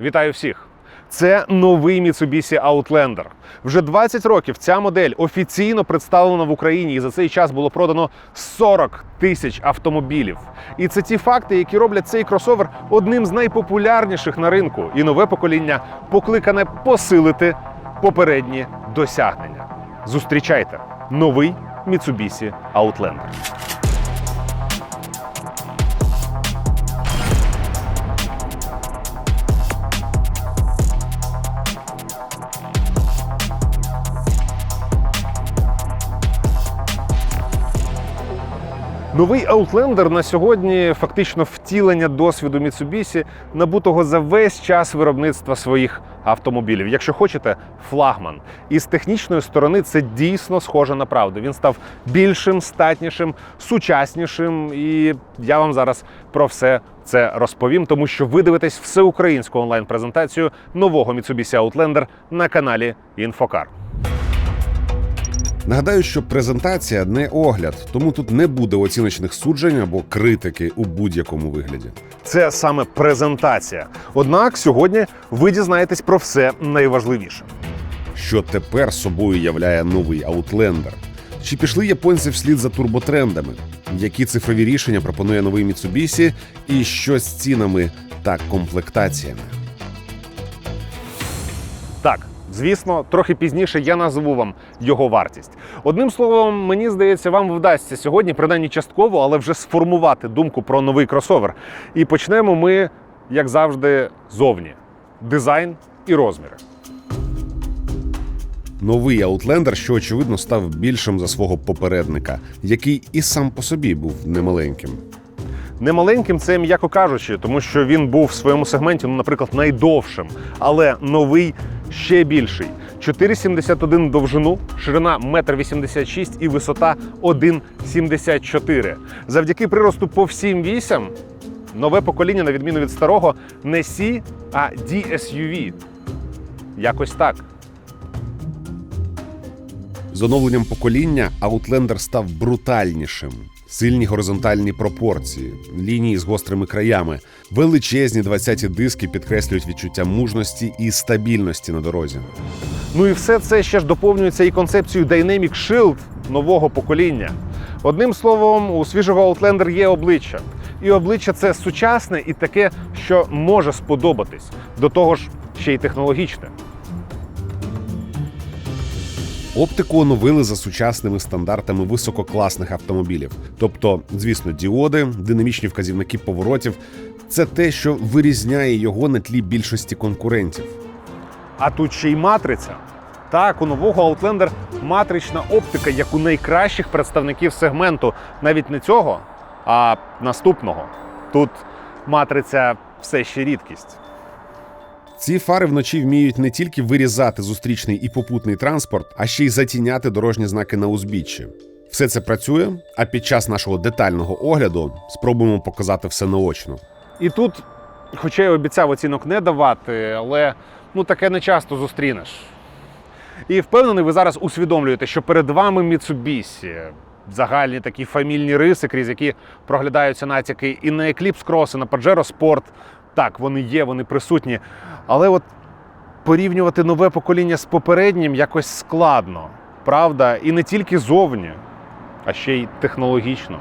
Вітаю всіх! Це новий Mitsubishi Outlander. Вже 20 років ця модель офіційно представлена в Україні, і за цей час було продано 40 тисяч автомобілів. І це ті факти, які роблять цей кросовер одним з найпопулярніших на ринку. І нове покоління покликане посилити попередні досягнення. Зустрічайте новий Mitsubishi Outlander. Новий Outlander на сьогодні фактично втілення досвіду Mitsubishi, набутого за весь час виробництва своїх автомобілів. Якщо хочете, флагман. І з технічної сторони це дійсно схоже на правду. Він став більшим, статнішим, сучаснішим. І я вам зараз про все це розповім, тому що ви дивитесь всеукраїнську онлайн-презентацію нового Mitsubishi Outlander на каналі Інфокар. Нагадаю, що презентація не огляд, тому тут не буде оціночних суджень або критики у будь-якому вигляді. Це саме презентація. Однак сьогодні ви дізнаєтесь про все найважливіше. Що тепер собою являє новий Outlander? Чи пішли японці вслід за турботрендами? Які цифрові рішення пропонує новий Mitsubishi? І що з цінами та комплектаціями? Так, звісно, трохи пізніше я назву вам його вартість. Одним словом, мені здається, вам вдасться сьогодні, принаймні частково, але вже сформувати думку про новий кросовер. І почнемо ми, як завжди, зовні: дизайн і розміри. Новий Outlander, що очевидно став більшим за свого попередника, який і сам по собі був немаленьким. Немаленьким це, м'яко кажучи, тому що він був в своєму сегменті, ну, наприклад, найдовшим, але новий ще більший. 4,71 довжину, ширина 1,86 м і висота 1,74. Завдяки приросту по всім вісям нове покоління, на відміну від старого, не Сі, а DSUV. Якось так. З оновленням покоління Outlander став брутальнішим. Сильні горизонтальні пропорції, лінії з гострими краями, величезні 20-ті диски підкреслюють відчуття мужності і стабільності на дорозі. Ну і все це ще ж доповнюється і концепцією Dynamic Shield нового покоління. Одним словом, у свіжого Outlander є обличчя. І обличчя це сучасне і таке, що може сподобатись. До того ж, ще й технологічне. Оптику оновили за сучасними стандартами висококласних автомобілів. Тобто, звісно, діоди, динамічні вказівники поворотів це те, що вирізняє його на тлі більшості конкурентів. А тут ще й матриця. Так, у нового Outlander матрична оптика, як у найкращих представників сегменту, навіть не цього, а наступного. Тут матриця все ще рідкість. Ці фари вночі вміють не тільки вирізати зустрічний і попутний транспорт, а ще й затіняти дорожні знаки на узбіччі. Все це працює, а під час нашого детального огляду спробуємо показати все наочно. І тут, хоча я обіцяв оцінок не давати, але ну таке не часто зустрінеш. І впевнений, ви зараз усвідомлюєте, що перед вами Mitsubishi. Загальні такі фамільні риси, крізь які проглядаються натяки і на Eclipse Cross, і на Pajero Sport. Так, вони є, вони присутні. Але от порівнювати нове покоління з попереднім якось складно. Правда, і не тільки зовні, а ще й технологічно.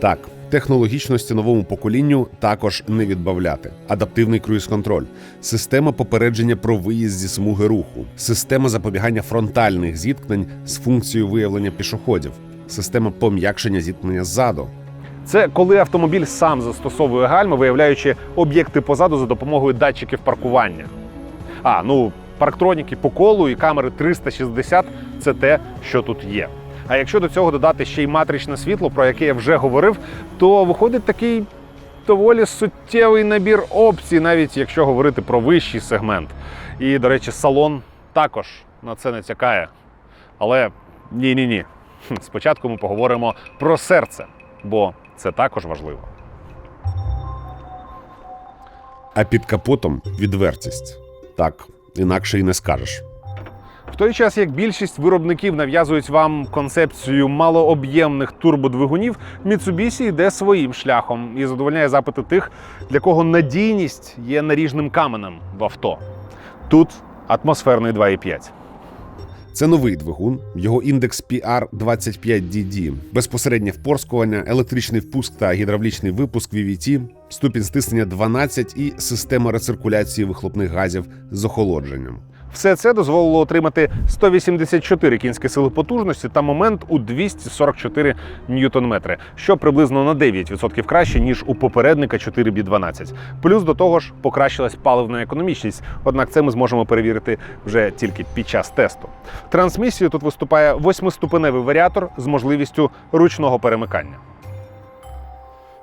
Так, технологічності новому поколінню також не відбавляти. Адаптивний круїз-контроль, система попередження про виїзд зі смуги руху, система запобігання фронтальних зіткнень з функцією виявлення пішоходів, система пом'якшення зіткнення ззаду. Це коли автомобіль сам застосовує гальми, виявляючи об'єкти позаду за допомогою датчиків паркування. А, ну, парктроніки по колу і камери 360 це те, що тут є. А якщо до цього додати ще й матричне світло, про яке я вже говорив, то виходить такий доволі суттєвий набір опцій, навіть якщо говорити про вищий сегмент. І, до речі, салон також на це не цякає. Але ні-ні ні. Спочатку ми поговоримо про серце, бо це також важливо. А під капотом відвертість. Так, інакше й не скажеш. В той час як більшість виробників нав'язують вам концепцію малооб'ємних турбодвигунів, Mitsubishi йде своїм шляхом і задовольняє запити тих, для кого надійність є наріжним каменем в авто. Тут атмосферний 2,5. Це новий двигун, його індекс PR25DD, безпосереднє впорскування, електричний впуск та гідравлічний випуск VVT, ступінь стиснення 12 і система рециркуляції вихлопних газів з охолодженням. Все це дозволило отримати 184 кінські сили потужності та момент у 244 ньютон-метри, що приблизно на 9% краще ніж у попередника 4B12. Плюс до того ж покращилась паливна економічність. Однак це ми зможемо перевірити вже тільки під час тесту. Трансмісією тут виступає восьмиступеневий варіатор з можливістю ручного перемикання.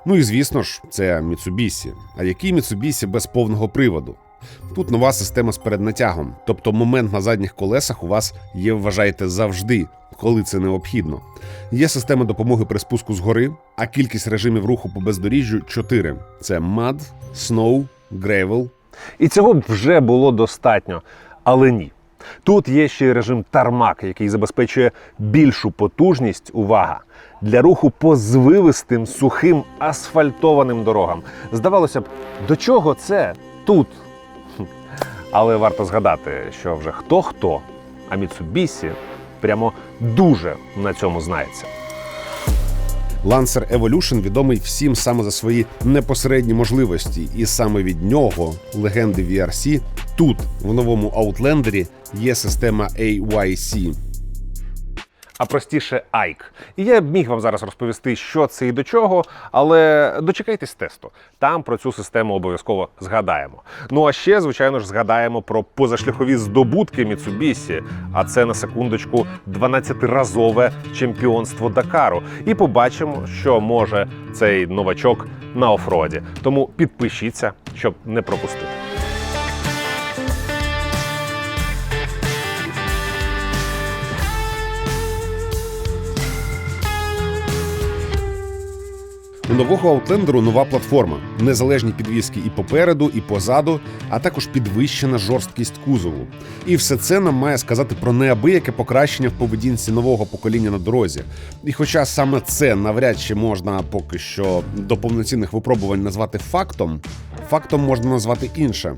Ну і звісно ж, це Mitsubishi. А який Mitsubishi без повного приводу? Тут нова система з переднатягом, тобто момент на задніх колесах у вас є, вважайте, завжди, коли це необхідно. Є система допомоги при спуску з гори, а кількість режимів руху по бездоріжжю 4. Це Mud, Snow, Gravel. І цього б вже було достатньо, але ні. Тут є ще й режим Тармак, який забезпечує більшу потужність, увага, для руху по звивистим, сухим асфальтованим дорогам. Здавалося б, до чого це тут? Але варто згадати, що вже хто хто, а Міцубісі прямо дуже на цьому знається. Lancer Evolution відомий всім саме за свої непосередні можливості, і саме від нього, легенди VRC, тут, в новому Outlander, є система AYC. А простіше AIK. І я б міг вам зараз розповісти, що це і до чого, але дочекайтесь тесту. Там про цю систему обов'язково згадаємо. Ну а ще, звичайно ж, згадаємо про позашляхові здобутки Mitsubishi, а це на секундочку 12-разове чемпіонство Дакару. І побачимо, що може цей новачок на офроді. Тому підпишіться, щоб не пропустити. У нового Outlander нова платформа, незалежні підвіски і попереду, і позаду, а також підвищена жорсткість кузову. І все це нам має сказати про неабияке покращення в поведінці нового покоління на дорозі. І хоча саме це навряд чи можна поки що до повноцінних випробувань назвати фактом, фактом можна назвати інше: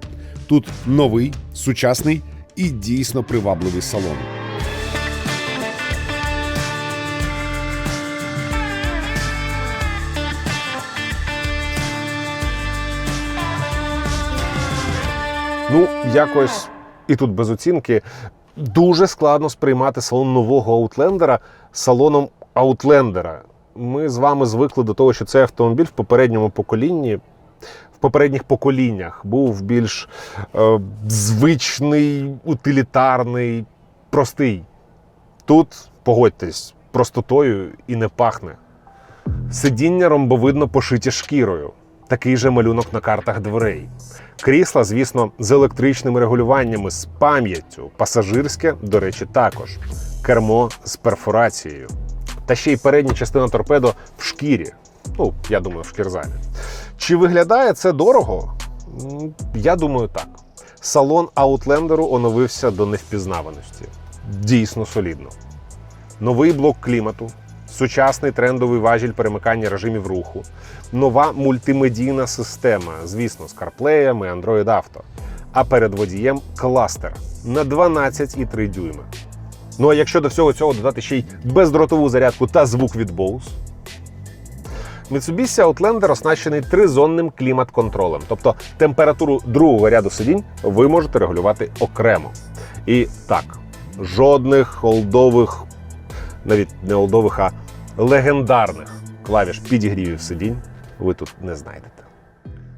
тут новий, сучасний і дійсно привабливий салон. Ну, якось і тут без оцінки дуже складно сприймати салон нового аутлендера салоном аутлендера. Ми з вами звикли до того, що цей автомобіль в попередньому поколінні, в попередніх поколіннях був більш е, звичний, утилітарний, простий. Тут, погодьтесь, простотою і не пахне. Сидіння ромбовидно пошиті шкірою. Такий же малюнок на картах дверей. Крісла, звісно, з електричними регулюваннями, з пам'яттю. Пасажирське, до речі, також. Кермо з перфорацією. Та ще й передня частина торпедо в шкірі. Ну, я думаю, в шкірзамі. Чи виглядає це дорого? Я думаю, так. Салон Аутлендеру оновився до невпізнаваності. Дійсно солідно. Новий блок клімату, сучасний трендовий важіль перемикання режимів руху, нова мультимедійна система, звісно, з CarPlay і Android Auto. А перед водієм кластер на 12,3 дюйми. Ну а якщо до всього цього додати ще й бездротову зарядку та звук від Bose, Mitsubishi Outlander оснащений тризонним клімат-контролем, тобто температуру другого ряду сидінь ви можете регулювати окремо. І так, жодних олдових, навіть не олдових, а легендарних клавіш підігрівів сидінь ви тут не знайдете.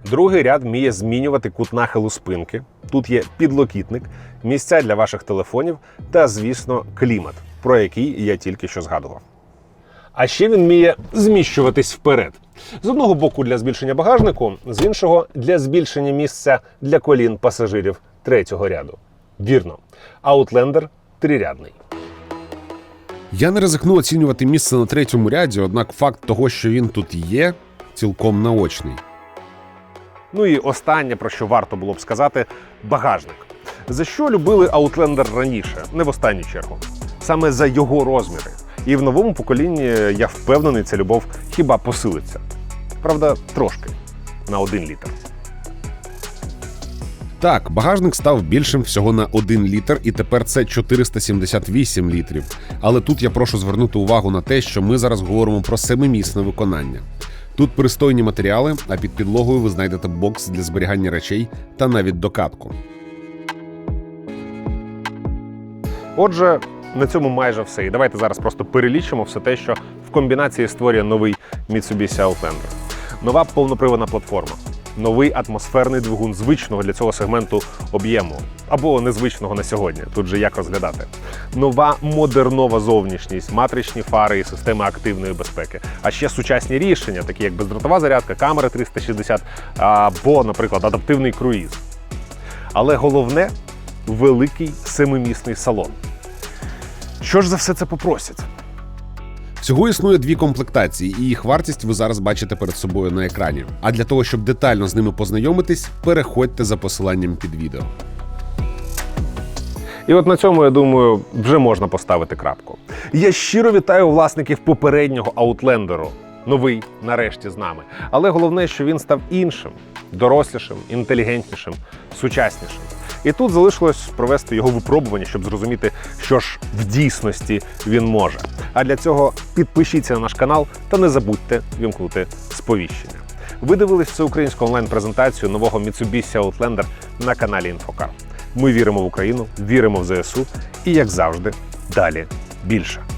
Другий ряд вміє змінювати кут нахилу спинки. Тут є підлокітник, місця для ваших телефонів та, звісно, клімат, про який я тільки що згадував. А ще він вміє зміщуватись вперед. З одного боку для збільшення багажнику, з іншого для збільшення місця для колін пасажирів третього ряду. Вірно, Outlander трирядний. Я не ризикну оцінювати місце на третьому ряді, однак факт того, що він тут є, цілком наочний. Ну і останнє, про що варто було б сказати, багажник. За що любили Outlander раніше, не в останню чергу? Саме за його розміри. І в новому поколінні я впевнений, ця любов хіба посилиться. Правда, трошки на один літр. Так, багажник став більшим всього на 1 літр, і тепер це 478 літрів. Але тут я прошу звернути увагу на те, що ми зараз говоримо про семимісне виконання. Тут пристойні матеріали, а під підлогою ви знайдете бокс для зберігання речей та навіть докатку. Отже, на цьому майже все. І давайте зараз просто перелічимо все те, що в комбінації створює новий Mitsubishi Outlander. Нова повноприводна платформа, новий атмосферний двигун звичного для цього сегменту об'єму або незвичного на сьогодні. Тут же як розглядати. Нова модернова зовнішність, матричні фари і система активної безпеки. А ще сучасні рішення, такі як бездротова зарядка, камери 360 або, наприклад, адаптивний круїз. Але головне великий семимісний салон. Що ж за все це попросять? Всього існує дві комплектації, і їх вартість ви зараз бачите перед собою на екрані. А для того, щоб детально з ними познайомитись, переходьте за посиланням під відео. І от на цьому, я думаю, вже можна поставити крапку. Я щиро вітаю власників попереднього аутлендеру. Новий нарешті з нами. Але головне, що він став іншим, дорослішим, інтелігентнішим, сучаснішим. І тут залишилось провести його випробування, щоб зрозуміти, що ж в дійсності він може. А для цього підпишіться на наш канал та не забудьте вімкнути сповіщення. Ви дивились всеукраїнську онлайн-презентацію нового Mitsubishi Outlander на каналі Інфокар. Ми віримо в Україну, віримо в ЗСУ і, як завжди, далі більше.